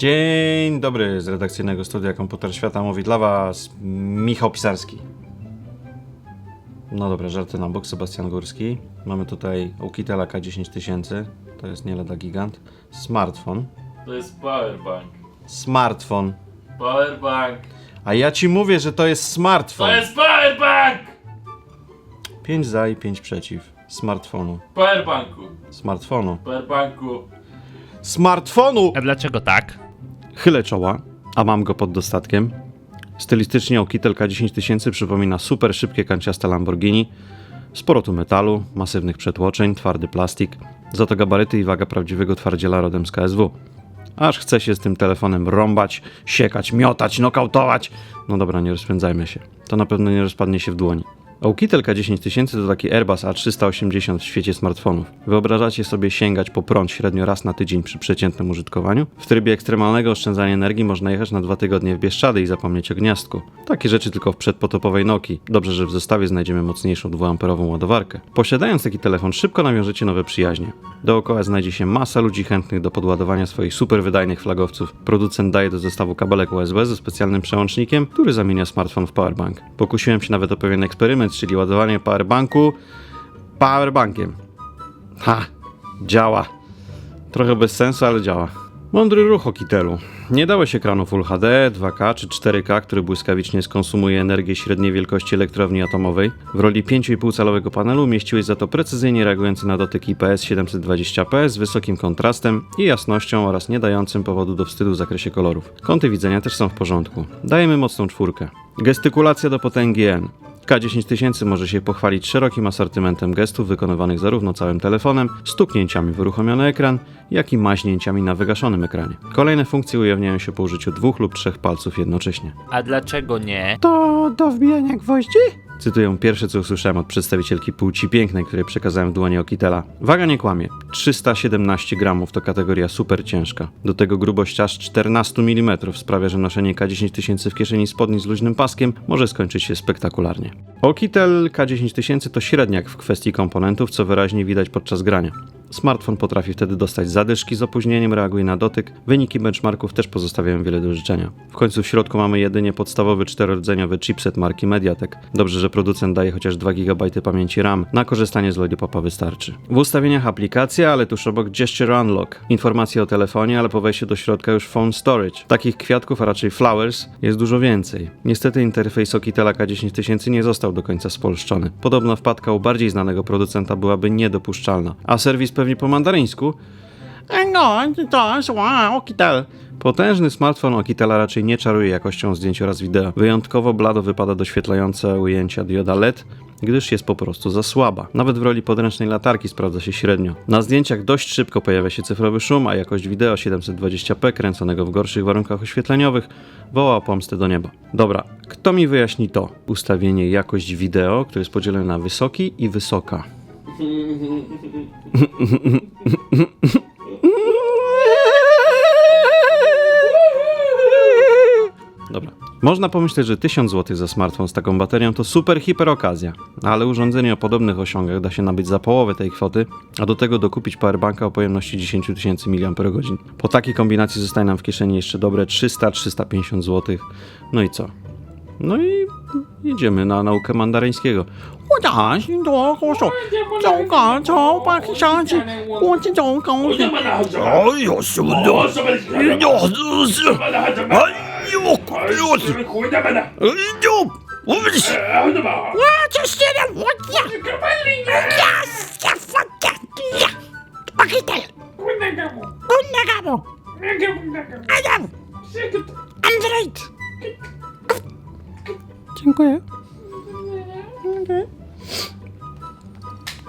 Dzień dobry z redakcyjnego studia Komputer Świata mówi dla Was Michał Pisarski. No dobra, żarty na bok, Sebastian Górski. Mamy tutaj Ukitela K10000, to jest nie lada gigant. Smartfon. To jest powerbank. Smartfon. Powerbank. A ja ci mówię, że to jest smartfon. To jest powerbank! 5 za i 5 przeciw. Smartfonu. Powerbanku. Smartfonu. Powerbanku. Smartfonu! A dlaczego tak? Chylę czoła, a mam go pod dostatkiem. Stylistycznie Okitel K10000 przypomina super szybkie kanciaste Lamborghini. Sporo tu metalu, masywnych przetłoczeń, twardy plastik, za to gabaryty i waga prawdziwego twardziela rodem z KSW. Aż chce się z tym telefonem rąbać, siekać, miotać, nokautować. No dobra, nie rozpędzajmy się. To na pewno nie rozpadnie się w dłoni. Oukitel K10000 to taki Airbus A380 w świecie smartfonów. Wyobrażacie sobie sięgać po prąd średnio raz na tydzień przy przeciętnym użytkowaniu? W trybie ekstremalnego oszczędzania energii można jechać na dwa tygodnie w Bieszczady i zapomnieć o gniazdku. Takie rzeczy tylko w przedpotopowej Nokii. Dobrze, że w zestawie znajdziemy mocniejszą dwuamperową ładowarkę. Posiadając taki telefon szybko nawiążecie nowe przyjaźnie. Dookoła znajdzie się masa ludzi chętnych do podładowania swoich super wydajnych flagowców. Producent daje do zestawu kabelek USB ze specjalnym przełącznikiem, który zamienia smartfon w powerbank. Pokusiłem się nawet o pewien eksperyment, czyli ładowanie powerbanku powerbankiem. Ha! Działa. Trochę bez sensu, ale działa. Mądry ruch o kitelu. Nie dałeś ekranu Full HD, 2K czy 4K, który błyskawicznie skonsumuje energię średniej wielkości elektrowni atomowej. W roli 5,5-calowego panelu umieściłeś za to precyzyjnie reagujący na dotyk IPS 720p z wysokim kontrastem i jasnością oraz nie dającym powodu do wstydu w zakresie kolorów. Kąty widzenia też są w porządku. Dajemy mocną czwórkę. Gestykulacja do potęgi N. K10000 może się pochwalić szerokim asortymentem gestów wykonywanych zarówno całym telefonem, stuknięciami w uruchomiony ekran, jak i maźnięciami na wygaszonym ekranie. Kolejne funkcje ujawniają się po użyciu dwóch lub trzech palców jednocześnie. A dlaczego nie? To do wbijania gwoździ? Cytuję pierwsze, co usłyszałem od przedstawicielki płci pięknej, której przekazałem w dłonie Okitela. Waga nie kłamie. 317 gramów to kategoria super ciężka. Do tego grubość aż 14 mm sprawia, że noszenie K10000 w kieszeni spodni z luźnym paskiem może skończyć się spektakularnie. Okitel K10000 to średniak w kwestii komponentów, co wyraźnie widać podczas grania. Smartfon potrafi wtedy dostać zadyszki z opóźnieniem, reaguje na dotyk. Wyniki benchmarków też pozostawiają wiele do życzenia. W końcu w środku mamy jedynie podstawowy czterorodzeniowy chipset marki Mediatek. Dobrze, że producent daje chociaż 2 GB pamięci RAM. Na korzystanie z Lollipopa wystarczy. W ustawieniach aplikacja, ale tuż obok Gesture Unlock. Informacje o telefonie, ale po wejściu do środka już Phone Storage. Takich kwiatków, a raczej flowers, jest dużo więcej. Niestety interfejs Okitela K10000 nie został do końca spolszczony. Podobno wpadka u bardziej znanego producenta byłaby niedopuszczalna. A serwis pewnie po mandaryńsku? No, to zła, Okitel. Potężny smartfon Okitela raczej nie czaruje jakością zdjęć oraz wideo. Wyjątkowo blado wypada doświetlające ujęcia dioda LED, gdyż jest po prostu za słaba. Nawet w roli podręcznej latarki sprawdza się średnio. Na zdjęciach dość szybko pojawia się cyfrowy szum, a jakość wideo 720p kręconego w gorszych warunkach oświetleniowych woła o pomstę do nieba. Dobra, kto mi wyjaśni to? Ustawienie jakość wideo, które jest podzielone na wysoki i wysoka. Dobra. Można pomyśleć, że 1000 zł za smartfon z taką baterią to super hiper okazja, ale urządzenie o podobnych osiągach da się nabyć za połowę tej kwoty, a do tego dokupić powerbanka o pojemności 10 tysięcy mAh. Po takiej kombinacji zostaje nam w kieszeni jeszcze dobre 300-350 zł. No i co? No i jedziemy na naukę mandaryńskiego. 我 친구예요? 친구예요?